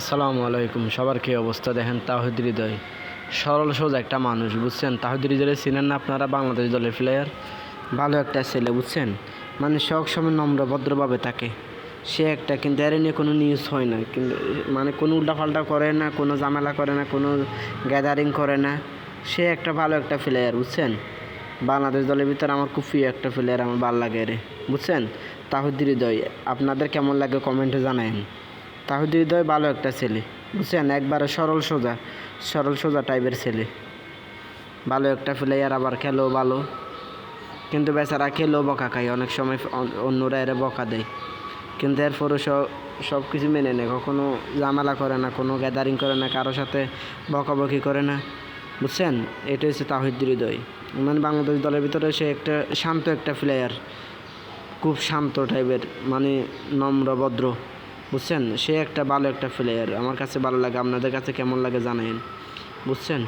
আসসালামু আলাইকুম। সবার কী অবস্থা দেখেন? তাহিদ হৃদয়। সরল, সোজা একটা মানুষ, বুঝছেন? তাহিদ হৃদয় চিনেন না আপনারা? বাংলাদেশ দলের প্লেয়ার ভালো একটা ছেলে, বুঝছেন? মানে সব সময় নম্র, ভদ্রভাবে থাকে। সে একটা, কিন্তু এর নিয়ে কোনো নিউজ হয় না। কিন্তু মানে কোনো উল্টাপাল্টা করে না, কোনো ঝামেলা করে না, কোনো গ্যাদারিং করে না। সে একটা ভালো একটা প্লেয়ার বুঝছেন? বাংলাদেশ দলের ভিতরে আমার খুব প্রিয় একটা প্লেয়ার আমার ভালো লাগে রে। বুঝছেন? তাহিদ হৃদয়, আপনাদের কেমন লাগে কমেন্টে জানায়েন। তাহিদ হৃদয় ভালো একটা ছেলে, বুঝছেন? একবারে সরল সোজা সরল সোজা টাইপের ছেলে। ভালো একটা প্লেয়ার আবার খেলো ভালো। কিন্তু বেচারা খেলেও বকা খায়, অনেক সময় অন্যরা এরা বকা দেয়। কিন্তু এরপরও সব সব কিছু মেনে নেয়, কখনো ঝামেলা করে না, কোনো গ্যাদারিং করে না কারোর সাথে বকাবকি করে না, বুঝছেন? এটা হচ্ছে তাহিদ হৃদয়। মানে বাংলাদেশ দলের ভিতরে সে একটা শান্ত একটা প্লেয়ার খুব শান্ত টাইপের মানে নম্র, ভদ্র। বুঝছেন? সে একটা ভালো একটা প্লেয়ার আমার কাছে ভালো লাগে, আপনাদের কাছে কেমন লাগে জানেন বুঝছেন?